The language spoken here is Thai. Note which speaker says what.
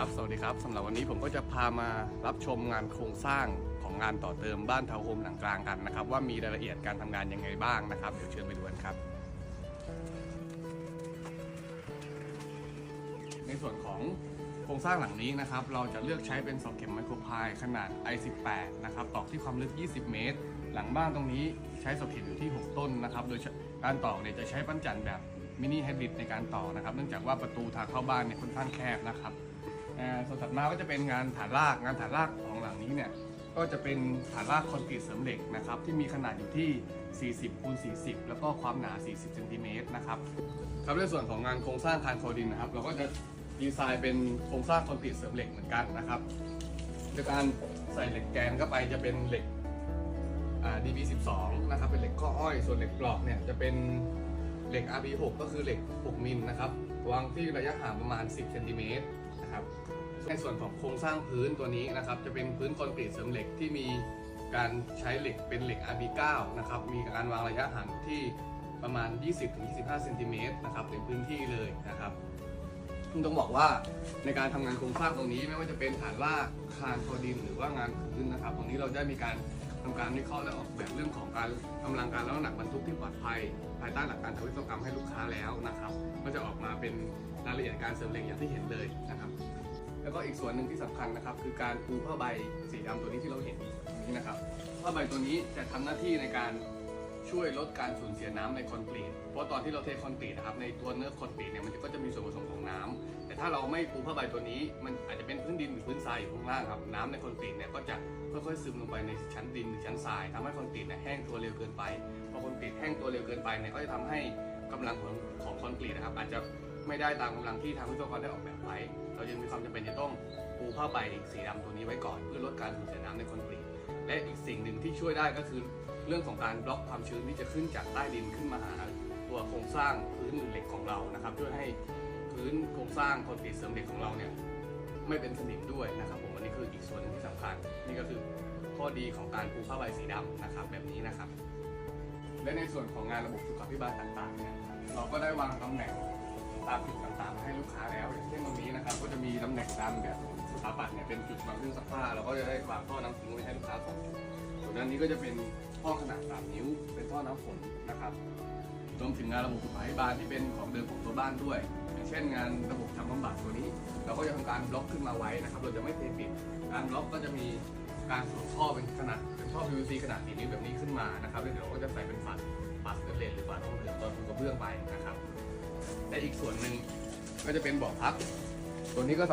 Speaker 1: ครับ สวัสดีครับสำหรับวันนี้ผมก็จะพามารับชมงานโครงสร้างของงานต่อเติมบ้านทาวน์โฮมหลังกลางกันนะครับ ว่ามีรายละเอียดการทำงานยังไงบ้างนะครับ เดี๋ยวเชิญไปดูกันครับ ในส่วนของโครงสร้างหลังนี้นะครับ เราจะเลือกใช้เป็นเสาเข็มไมโครพายขนาด i18 นะครับตอกที่ความลึก 20 เมตร หลังบ้านตรงนี้ใช้เสาเข็มอยู่ที่ 6 ต้นนะครับ โดยการตอกเนี่ยจะใช้ปั้นจันแบบมินิไฮบริดในการต่อนะครับ เนื่องจากว่าประตูทางเข้าบ้านเนี่ยค่อนข้างแคบนะครับ ส่วนถัดมาก็จะเป็นงานฐานรากงานฐานรากของหลังนี้เนี่ยก็จะเป็นฐานรากคอนกรีตเสริมเหล็กนะครับที่มีขนาดอยู่ที่ 40คูณ40 แล้วก็ความหนา 40เซนติเมตรนะครับครับในส่วนของงานโครงสร้างคานโคดินนะครับ เราก็จะดีไซน์เป็นโครงสร้างคอนกรีตเสริมเหล็กเหมือนกันนะครับโดยการใส่เหล็กแกนเข้าไปจะเป็นเหล็ก DB12 นะครับเป็นเหล็กข้ออ้อย ส่วนเหล็กกรอกเนี่ยจะเป็นเหล็ก RB6 ก็คือเหล็ก 6 มิลนะครับวางที่ระยะห่างประมาณ 10เซนติเมตร นะครับ ในส่วนของโครงสร้างพื้นตัวนี้นะครับ จะเป็นพื้นคอนกรีตเสริมเหล็กที่มีการใช้เหล็กเป็นเหล็ก RB9 นะครับ มีการวางระยะห่างที่ประมาณ 20-25เซนติเมตรนะครับในพื้นที่เลยนะครับซึ่งต้องบอกว่าในการทำงานโครงสร้างตรงนี้ไม่ว่าจะเป็นฐานรากคานโคดินหรือว่างานพื้นนะครับ ตรงนี้เราได้มีการทำการวิเคราะห์และออกแบบเรื่องของการกำลังการและน้ำหนักบรรทุกที่ปลอดภัย ภายใต้หลักการทำวิศวกรรมให้ลูกค้าแล้วนะครับ ก็จะออกมาเป็นรายละเอียดการเสริมเหล็กอย่างที่เห็นเลยนะครับ ก็อีกส่วนหนึ่งที่สำคัญนะครับ คือการปูผ้าใบสีดำตัวนี้ที่เราเห็นนี้นะครับผ้าใบตัวนี้จะทำหน้าที่ในการช่วยลดการสูญเสียน้ำในคอนกรีต เพราะตอนที่เราเทคอนกรีตนะครับในตัวเนื้อคอนกรีตเนี่ยมันก็จะมีส่วนผสมของน้ำแต่ถ้าเราไม่ปูผ้าใบตัวนี้ มันอาจจะเป็นพื้นดินหรือพื้นทรายอยู่ข้างล่างครับน้ำในคอนกรีตเนี่ยก็จะค่อยๆซึมลงไปในชั้นดินหรือชั้นทรายทำให้คอนกรีตเนี่ยแห้งตัวเร็วเกินไปพอคอนกรีตแห้งตัวเร็วเกินไปเนี่ยก็จะทำให้กำลังของของคอนกรีตนะครับอาจจะ ไม่ได้ตามกำลังที่ทางวิศวกรได้ออกแบบไว้ เราจึงมีความจำเป็นจะต้องปูผ้าใบสีดำตัวนี้ไว้ก่อน เพื่อลดการสูญเสียน้ำในคอนกรีตและอีกสิ่งหนึ่งที่ช่วยได้ก็คือเรื่องของการบล็อกความชื้นที่จะขึ้นจากใต้ดินขึ้นมาหาตัวโครงสร้างพื้นเหล็กของเรานะครับช่วยให้พื้นโครงสร้างคอนกรีตเสริมเหล็กของเราเนี่ยไม่เป็นสนิมด้วยนะครับผมอันนี้คืออีกส่วนหนึงที่สำคัญนี่ก็คือข้อดีของการปูผ้าใบสีดำนะครับแบบนี้นะครับ และในส่วนของงานระบบสุขาภิบาลต่างๆเนี่ยเราก็ได้วางตำแหน่ง ตามจุดต่างๆ ให้ลูกค้าแล้วอย่างเช่นตรงนี้นะครับก็จะมีตำแหน่งตามแบบสถาปัตย์เนี่ยเป็นจุดวางเครื่องซักผ้าเราก็จะได้วางท่อน้ำทิ้งไว้ให้ลูกค้าสองจุดส่วนด้านนี้ก็จะเป็นท่อขนาด 3 นิ้ว เป็นท่อน้ำฝนนะครับรวมถึงงานระบบสุขาภิบาลที่เป็นของเดิมของตัวบ้านด้วย อย่างเช่นงานระบบทำบำบัดตัวนี้ เราก็จะทำการบล็อกขึ้นมาไว้นะครับเราจะไม่เทปิดการบล็อกก็จะมีการสวมท่อเป็นขนาดเป็นท่อ PVC ขนาด4นิ้วแบบนี้ขึ้นมานะครับแล้วเดี๋ยวเราก็จะใส่เป็นฝาฝาสเตนเลสหรือฝาทองเหลืองตอนปูกระเบื้องไปนะครับ และอีกส่วนหนึ่งก็จะเป็นเบาะพักตัวนี้ก็สำ